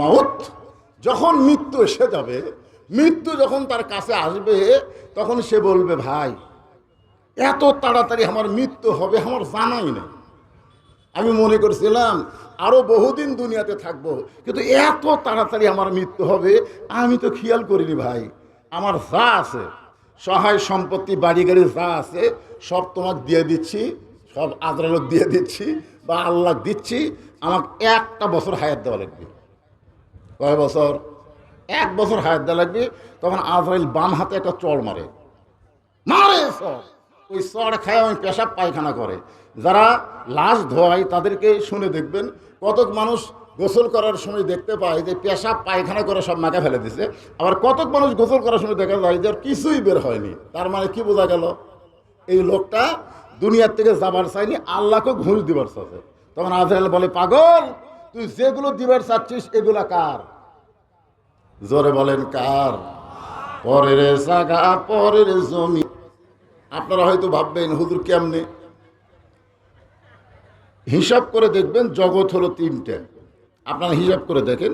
মাউত যখন মৃত্যু এসে যাবে, মৃত্যু যখন তার কাছে আসবে, তখন সে বলবে, ভাই, এত তাড়াতাড়ি আমার মৃত্যু হবে, আমার জানাই নেই। আমি মনে করছিলাম, আরও বহুদিন দুনিয়াতে থাকব, কিন্তু এত তাড়াতাড়ি আমার মৃত্যু হবে, আমি তো খেয়াল করিনি, ভাই। আমার যা আছে, সহায় সম্পত্তি বাড়ি গাড়ি যা আছে, সব তোমাকে দিয়ে দিচ্ছি, সব আদালত দিয়ে দিচ্ছি, বা আল্লাহ দিচ্ছি, আমাকে একটা বছর হায়াত দেওয়া লাগবে। কয় বছর। এক বছর হায়াত দেওয়া লাগবে তখন আজরাইল বাম হাতে একটা চড় মারে। মারে সব ওই চড় খায় ওই পেশাব পায়খানা করে। যারা লাশ ধোয়ায় তাদেরকে শুনে দেখবেন কতক মানুষ গোসল করার সময় দেখতে পায় যে পেশাব পায়খানা করে সব মাকে ফেলে দিছে। আবার কতক মানুষ গোসল করার সময় দেখা যায় যে কিছুই বের হয়নি। তার মানে কি বোঝা গেল? এই লোকটা দুনিয়ার থেকে যাবার চাইনি আল্লাহকে ঘুষ দিবার চাচ্ছে তখন আজরাইল বলে পাগল তুই যেগুলো দিবার চাচ্ছিস, এগুলা কার? জোরে বলেন, কার? পরের জাগা পরের জমি। আপনারা হয়তো ভাববেন, হুজুর কেমনে? হিসাব করে দেখবেন, জগৎ হলো তিনটে। আপনারা হিসাব করে দেখেন,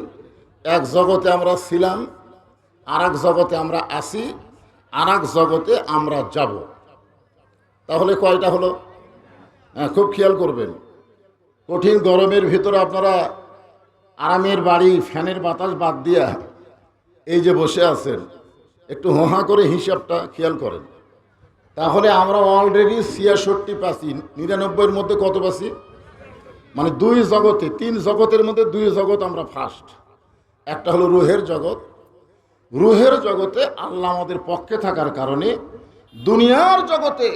এক জগতে আমরা ছিলাম আর এক জগতে আমরা আসি আর এক জগতে আমরা যাব। তাহলে কয়টা হলো? হ্যাঁ খুব খেয়াল করবেন। কঠিন গরমের ভিতরে আপনারা আরামের বাড়ি, ফ্যানের বাতাস বাদ দিয়া এই যে বসে আছেন, একটু হোহা করে হিসাবটা খেয়াল করেন। তাহলে আমরা অলরেডি ছিয়াষট্টি পাচ্ছি নিরানব্বইয়ের মধ্যে কত পাচ্ছি মানে দুই জগতে, তিন জগতের মধ্যে দুই জগৎ আমরা ফার্স্ট একটা হলো রুহের জগৎ। রুহের জগতে আল্লাহ আমাদের পক্ষে থাকার কারণে দুনিয়ার জগতে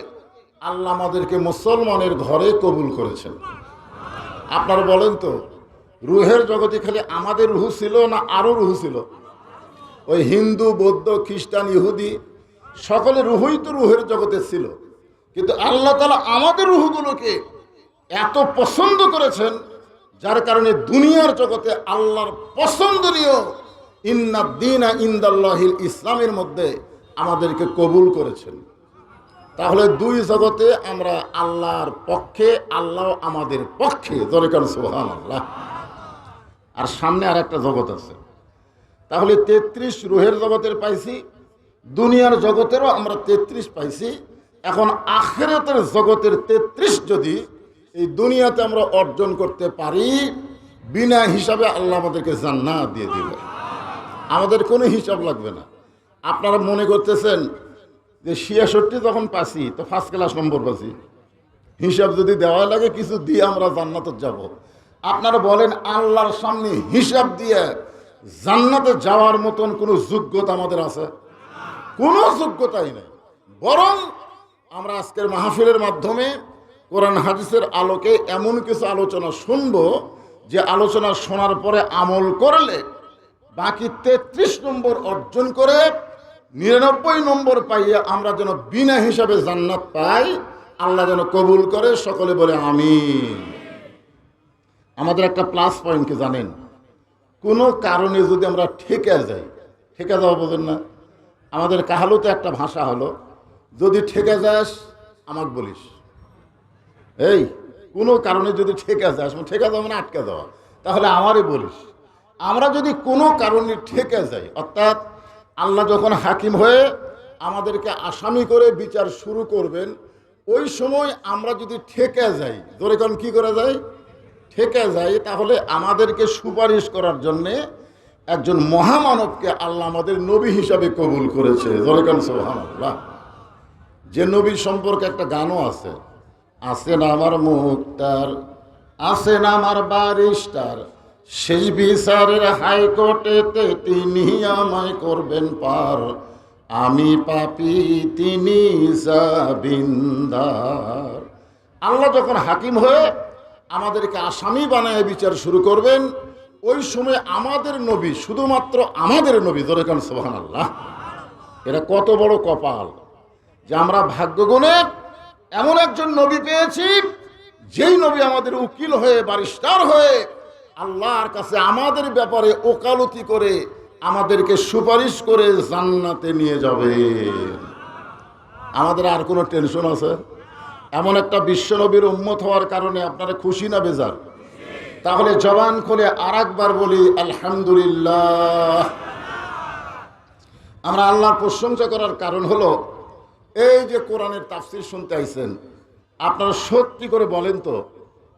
আল্লাহ আমাদেরকে মুসলমানের ঘরে কবুল করেছেন। আপনারা বলেন তো, রুহের জগতে খালি আমাদের রুহু ছিল না আরও রুহু ছিল? ওই হিন্দু, বৌদ্ধ, খ্রিস্টান, ইহুদি, সকলে রুহুই তো রুহের জগতে ছিল। কিন্তু আল্লাহ তালা আমাদের রুহুগুলোকে এত পছন্দ করেছেন, যার কারণে দুনিয়ার জগতে আল্লাহর পছন্দনীয় ইন্না ইন্দাল্লাহিল ইসলামের মধ্যে আমাদেরকে কবুল করেছেন। তাহলে দুই জগতে আমরা আল্লাহর পক্ষে, আল্লাহ আমাদের পক্ষে। দরকার সোহান আল্লাহ আর সামনে আর একটা জগৎ আছে। তাহলে তেত্রিশ রুহের জগতের পাইছি, দুনিয়ার জগতেরও আমরা তেত্রিশ পাইছি। এখন আখেরাতের জগতের তেত্রিশ যদি এই দুনিয়াতে আমরা অর্জন করতে পারি, বিনা হিসাবে আল্লাহ আমাদেরকে জান্নাত দিয়ে দিবে। আমাদের কোনো হিসাব লাগবে না। আপনারা মনে করতেছেন যে ছিয়াষট্টি যখন পাচ্ছি তো ফার্স্ট ক্লাস নম্বর পাচ্ছি হিসাব যদি দেওয়া লাগে, কিছু দিয়ে আমরা জান্নাতে যাব। আপনারা বলেন, আল্লাহর সামনে হিসাব দিয়ে জান্নাতে যাওয়ার মতন কোনো যোগ্যতা আমাদের আছে? কোনো যোগ্যতাই নেই। বরং আমরা আজকের মাহফিলের মাধ্যমে কোরআন হাদিসের আলোকে এমন কিছু আলোচনা শুনব, যে আলোচনা শোনার পরে আমল করলে বাকি তেত্রিশ নম্বর অর্জন করে নিরানব্বই নম্বর পাইয়া আমরা যেন বিনা হিসাবে জান্নাত পাই, আল্লাহ যেন কবুল করে, সকলে বলে আমি আমাদের একটা প্লাস পয়েন্ট কি জানেন? কোনো কারণে যদি আমরা ঠেকে যাই, ঠেকে যাওয়া বোঝেন না? আমাদের কাহালুতে একটা ভাষা হলো, যদি ঠেকে যাস, আমাকে বলিস। এই, কোনো কারণে যদি ঠেকে যাস মানে ঠেকে যাওয়া মানে আটকে যাওয়া, তাহলে আমারই বলিস। আমরা যদি কোনো কারণে ঠেকে যাই, অর্থাৎ আল্লাহ যখন হাকিম হয়ে আমাদেরকে আসামি করে বিচার শুরু করবেন, ওই সময় আমরা যদি ঠেকে যাই ধরে কোন কী করে যায়? ঠেকে যাই, তাহলে আমাদেরকে সুপারিশ করার জন্যে একজন মহামানবকে আল্লাহ আমাদের নবী হিসাবে কবুল করেছে। জলেকান সোহান যে নবী সম্পর্কে একটা গানও আছে আছেন আমার মুক্তার আছেন আমার বারিস্টার শেষ বিচারের হাইকোর্টেতে তিনি আমায় করবেন পার। আমি পাপি, তিনি জাবিন্দার আল্লাহ যখন হাকিম হয়ে আমাদেরকে আসামি বানায় বিচার শুরু করবেন, ওই সময় আমাদের নবী, শুধুমাত্র আমাদের নবী ধরে কেন সোহান আল্লাহ এটা কত বড় কপাল যে আমরা ভাগ্যগুণে এমন একজন নবী পেয়েছি, যেই নবী আমাদের উকিল হয়ে, বারিস্টার হয়ে আল্লাহর কাছে আমাদের ব্যাপারে ওকালতি করে আমাদেরকে সুপারিশ করে জান্নাতে নিয়ে যাবে। আমাদের আর কোনো টেনশন আছে? এমন একটা বিশ্বনবীর উন্মত হওয়ার কারণে আপনারা খুশি না বেজার? তাহলে জবান খুলে আর একবার বলি, আলহামদুলিল্লাহ। আমরা আল্লাহর প্রশংসা করার কারণ হলো, এই যে কোরআনের তাফসির শুনতে আইছেন, আপনারা সত্যি করে বলেন তো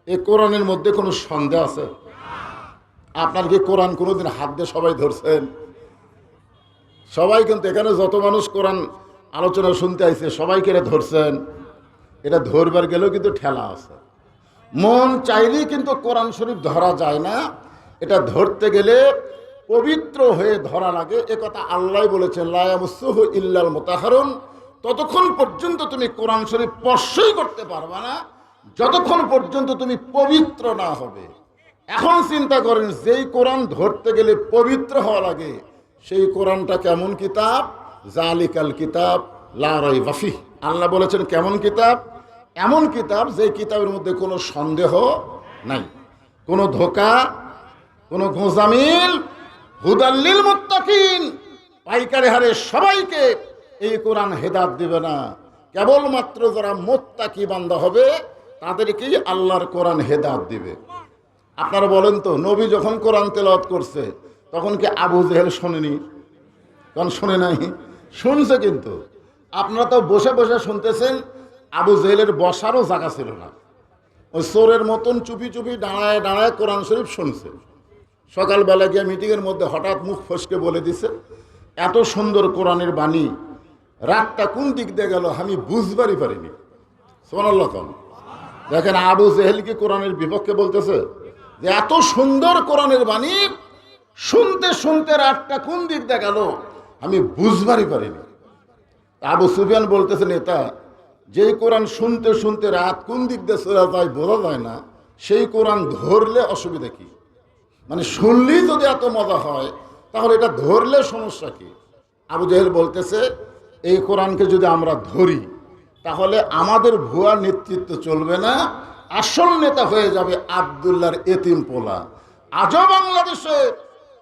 এই কোরআনের মধ্যে কোনো সন্দেহ আছে? আপনার কি কোরআন কোনোদিন হাত দিয়ে সবাই ধরছেন? সবাই কিন্তু এখানে যত মানুষ কোরআন আলোচনা শুনতে আইছে সবাইকে এটা ধরছেন? এটা ধরবার গেলেও কিন্তু ঠেলা আছে। মন চাইলেই কিন্তু কোরআন শরীফ ধরা যায় না। এটা ধরতে গেলে পবিত্র হয়ে ধরা লাগে। এ কথা আল্লাহ বলেছেন লায়ামুসুহ ইল্লাল মোতাহারুন। ততক্ষণ পর্যন্ত তুমি কোরআন শরীফ স্পর্শই করতে পারবা না। যতক্ষণ পর্যন্ত তুমি পবিত্র না হবে। এখন চিন্তা করেন, যেই কোরআন ধরতে গেলে পবিত্র হওয়া লাগে, সেই কোরআনটা কেমন কিতাব? জালিকাল কিতাব লারাই বাফি আল্লাহ বলেছেন, কেমন কিতাব? এমন কিতাব যে কিতাবের মধ্যে কোনো সন্দেহ নাই। কোনো ধোকা, কোনো গোজামিল, হুদাল্লিল মুত্তাকিন, পাইকারি হারে সবাইকে এই কোরআন হেদাত দিবে না। কেবলমাত্র যারা মোত্তাকি বান্দা হবে, তাদেরকেই আল্লাহর কোরআন হেদাত দিবে। আপনারা বলেন তো, নবী যখন কোরআন তেলাওয়াত করছে, তখন কি আবু জেহেল শোনেনি? কারণ শোনে নাই। শুনছে কিন্তু। আপনারা তো বসে বসে শুনতেছেন, আবু জেহেলের বসারও জায়গা ছিল না। ওই চোরের মতন চুপি চুপি দাঁড়ায় দাঁড়ায় কোরআন শরীফ শুনছে। সকালবেলা গিয়ে মিটিংয়ের মধ্যে হঠাৎ মুখ ফসকে বলে দিছে, এত সুন্দর কোরআনের বাণী, রাতটা কোন দিক দিয়ে গেল আমি বুঝবারই পারিনি। সোনাল্লাহ দেখেন আবু জেহেল কি কোরআনের বিপক্ষে বলতেছে? যে এত সুন্দর কোরআনের বাণী শুনতে শুনতে রাতটা কোন দিক গেল, আমি বুঝবারই পারিনি। আবু সুফিয়ান বলতেছে, নেতা, যেই কোরআন শুনতে শুনতে রাত কোন দিক দিয়ে যায় বোঝা যায় না, সেই কোরআন ধরলে অসুবিধা কি? মানে শুনলেই যদি এত মজা হয়, তাহলে এটা ধরলে সমস্যা কি? আবু জাহেল বলতেছে, এই কোরআনকে যদি আমরা ধরি, তাহলে আমাদের ভুয়া নেতৃত্ব চলবে না আসল নেতা হয়ে যাবে আবদুল্লার এতিম পোলা। আজও বাংলাদেশে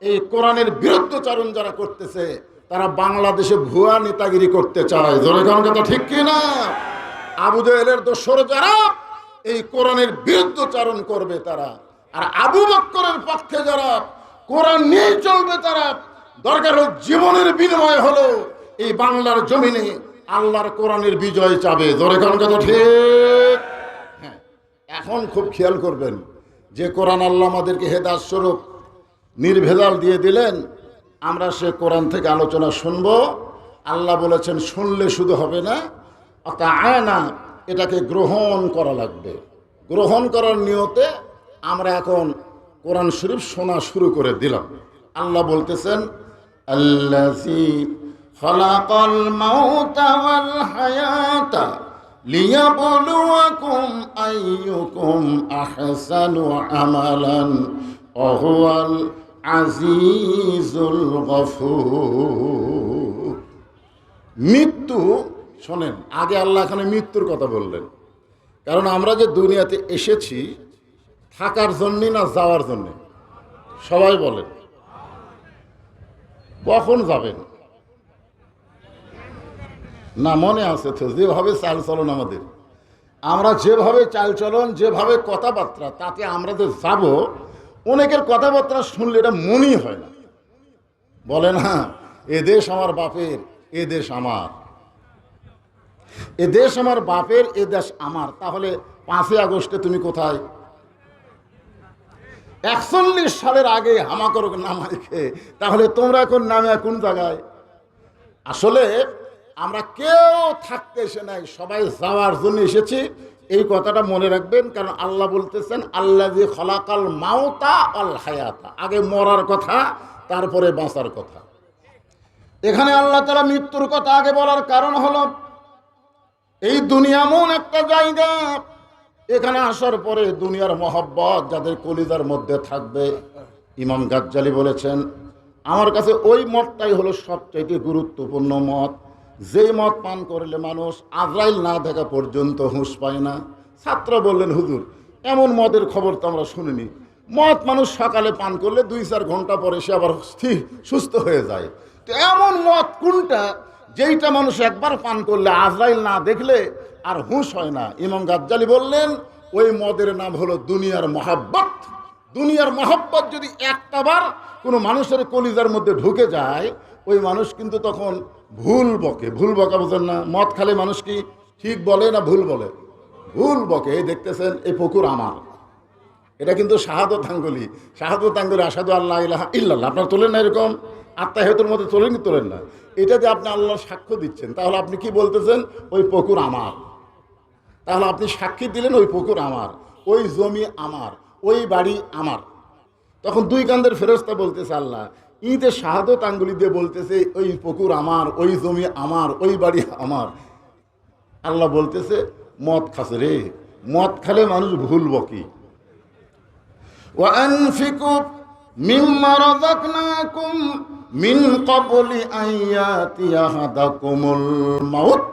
এই কোরআনের বিরুদ্ধচারণ যারা করতেছে, তারা বাংলাদেশে ভুয়া নেতাগিরি করতে চায়। কোন কথা ঠিক কি না আবু জাহেলের দোসর যারা, এই কোরআনের বিরুদ্ধচারণ করবে তারা। আর আবু বক্করের পক্ষে যারা, কোরআন নিয়ে চলবে তারা। দরকার জীবনের বিনিময় হলো, এই বাংলার জমিনে আল্লাহর কোরআনের বিজয় চাবে। জোরে কোন কথা ঠিক? এখন খুব খেয়াল করবেন, যে কোরআন আল্লাহ আমাদেরকে হেদার স্বরূপ নির্ভেজাল দিয়ে দিলেন, আমরা সে কোরআন থেকে আলোচনা শুনব। আল্লাহ বলেছেন, শুনলে শুধু হবে না তা আয়না এটাকে গ্রহণ করা লাগবে। গ্রহণ করার নিয়তে আমরা এখন কোরআন শরীফ শোনা শুরু করে দিলাম। আল্লাহ বলতেছেন খলাকাল মাউতা ওয়াল হায়াতা লিয়াবলুয়াকুম আইয়ুকুম আহসানু আমালান ওহুয়াল আজিজুল গফুর। মৃত্যু, শোনেন, আগে আল্লাহ এখানে মৃত্যুর কথা বললেন। কারণ আমরা যে দুনিয়াতে এসেছি, থাকার জন্যে না যাওয়ার জন্যে? সবাই বলেন। কখন যাবেন? না, মনে আছে তো, যেভাবে চাল চলন আমাদের। আমরা যেভাবে চাল চলন, যেভাবে কথাবার্তা, তাতে আমরা যে যাব, অনেকের কথাবার্তা শুনলে এটা মনই হয় না। বলে না, এ দেশ আমার বাপের, এ দেশ আমার। এ দেশ আমার বাপের, এ দেশ আমার। তাহলে পাঁচই আগস্টে তুমি কোথায়? একচল্লিশ সালের আগে হামাকর নামাই খেয়ে তাহলে তোমরা এখন নামে কোন জায়গায়? আসলে আমরা কেউ থাকতে এসে নাই, সবাই যাওয়ার জন্য এসেছি। এই কথাটা মনে রাখবেন, কারণ আল্লাহ বলতেছেন আল্লাহ যে খলাকাল মাওতা আল হায়াতা। আগে মরার কথা, তারপরে বাঁচার কথা। এখানে আল্লাহ তারা মৃত্যুর কথা আগে বলার কারণ হলো, এই দুনিয়া এমন একটা জায়গা, এখানে আসার পরে দুনিয়ার মহব্বত যাদের কলিজার মধ্যে থাকবে, ইমাম গাজ্জালি বলেছেন, আমার কাছে ওই মতটাই হলো সবচাইতে গুরুত্বপূর্ণ মত যেই মত পান করলে মানুষ আজরাইল না দেখা পর্যন্ত হুঁশ পায় না। ছাত্র বললেন, হুজুর, এমন মদের খবর তো আমরা শুনিনি। মদ মানুষ সকালে পান করলে দুই চার ঘণ্টা পরে সে আবার স্থির, সুস্থ হয়ে যায়। তো এমন মদ কোনটা যেইটা মানুষ একবার পান করলে আজরাইল না দেখলে আর হুঁশ হয় না? ইমাম গাজ্জালি বললেন, ওই মদের নাম হলো দুনিয়ার মহাব্বত। দুনিয়ার মহব্বত যদি একটাবার কোনো মানুষের কলিজার মধ্যে ঢুকে যায় মানুষ কিন্তু তখন ভুল বকে, ভুল বকা বোঝেন না। মদ খালে মানুষ কি ঠিক বলে না ভুল বলে? ভুল বকে দেখতেছেন, এই পুকুর আমার। এটা কিন্তু শাহাদত আঙ্গুলি। শাহাদত আঙ্গুলি আসাদু আল্লাহ ইলাহা ইল্লাল্লাহ। আপনার তোলেন না এরকম? আত্মাহেতুর মধ্যে তোলেন কি তোলেন না। এটা এটাতে আপনি আল্লাহর সাক্ষ্য দিচ্ছেন, তাহলে আপনি কি বলতেছেন? ওই পুকুর আমার। তাহলে আপনি সাক্ষী দিলেন, ওই পুকুর আমার। ওই জমি আমার। ওই বাড়ি আমার। তখন দুই কান্দের ফেরস্তা বলতেছে আল্লাহ ইতে শাহাদত আঙ্গুলি দিয়ে বলতেছে ওই পুকুর আমার ওই জমি আমার ওই বাড়ি আমার আল্লাহ বলতেছে মদ খাসে রে মদ খালে মানুষ ভুল বকি وأنفقوا مما رزقناكم من قبل أن يأتي أحدكم الموت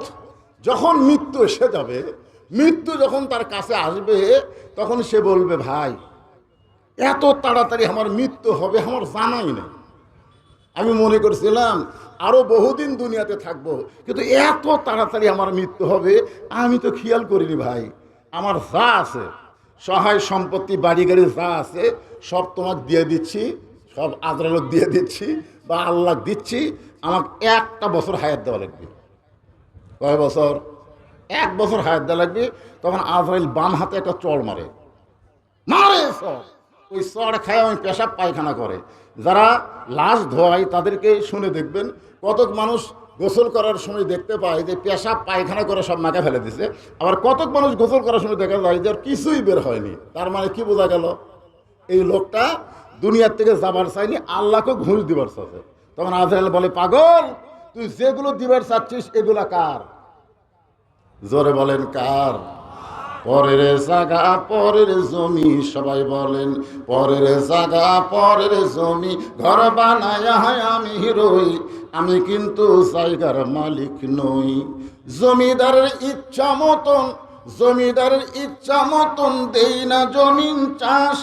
যখন মৃত্যু এসে যাবে মৃত্যু যখন তার কাছে আসবে তখন সে বলবে ভাই এত তাড়াতাড়ি আমার মৃত্যু হবে আমার জানাই নেই আমি মনে করছিলাম, আরও বহুদিন দুনিয়াতে থাকব, কিন্তু এত তাড়াতাড়ি আমার মৃত্যু হবে, আমি তো খেয়াল করিনি ভাই। আমার যা আছে, সহায় সম্পত্তি বাড়ি গাড়ি যা আছে, সব তোমাকে দিয়ে দিচ্ছি, সব আদরালোক দিয়ে দিচ্ছি, বা আল্লাহ দিচ্ছি, আমাকে একটা বছর হায়াত দেওয়া লাগবে। কয় বছর? এক বছর হায়াত দেওয়া লাগবে, তখন আজরাইল বাম হাতে একটা চড় মারে। মারে সব। ওই চড় খায় ওই পেশাব পায়খানা করে। যারা লাশ ধোয়ায় তাদেরকে শুনে দেখবেন, কতক মানুষ গোসল করার সময় দেখতে পায় যে পেশাব পায়খানা করে সব মাকে ফেলে দিছে। আবার কতক মানুষ গোসল করার সময় দেখা যায় যে কিছুই বের হয়নি। তার মানে কি বোঝা গেল? এই লোকটা দুনিয়ার থেকে যাবার চাইনি আল্লাহকে ঘুষ দিবার চাচ্ছে তখন আজরাইল বলে, পাগল, তুই যেগুলো দিবার চাচ্ছিস এগুলা কার? জোরে বলেন, কার? পরের জাগা পরের জমি, সবাই বলেন, পরের জাগা পরের জমি, ঘর বানায় আমি রই আমি কিন্তু জায়গার মালিক নই। জমিদারের ইচ্ছা মতন, জমিদারের ইচ্ছা মতন দেই না জমিন চাষ,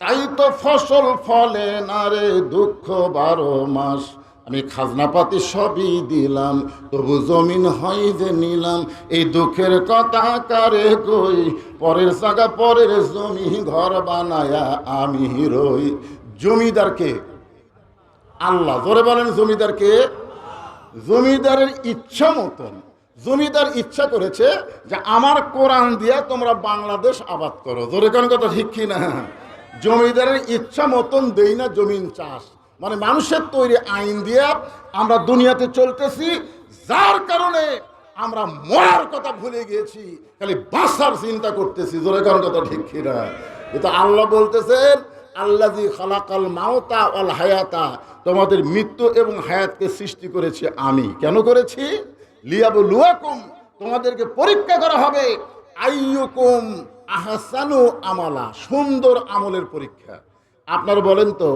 তাই তো ফসল ফলে না রে দুঃখ বারো মাস। আমি খাজনাপাতি সবই দিলাম, তবু জমিন হয় যে নিলাম। এই দুঃখের কথা কারে কই? পরের জায়গা পরের জমি ঘর বানায়া আমি রই। জমিদারকে, আল্লাহ জোরে বলেন জমিদারকে, জমিদারের ইচ্ছা মতন, জমিদার ইচ্ছা করেছে যে আমার কোরআন দিয়া তোমরা বাংলাদেশ আবাদ করো। জোরে কোন কথা ঠিক কি না জমিদারের ইচ্ছা মতন দেই না জমিন চাষ। মানে মানুষের তৈরি আইন দিয়ে আমরা দুনিয়াতে চলতেছি, যার কারণে আমরা মরার কথা ভুলে গিয়েছি, খালি বাঁচার চিন্তা করতেছি, জোরে কোন কথা ঠিক কি না কিন্তু আল্লাহ বলতেছেন আল্লাজি খালাকাল মাওতা অল হায়াতা তোমাদের মৃত্যু এবং হায়াতকে সৃষ্টি করেছি আমি। কেন করেছি? লিয়াবু লুয়াকুম তোমাদেরকে পরীক্ষা করা হবে, আইয়ুকুম আহসানু আমালা, সুন্দর আমলের পরীক্ষা। আপনার বলেন তো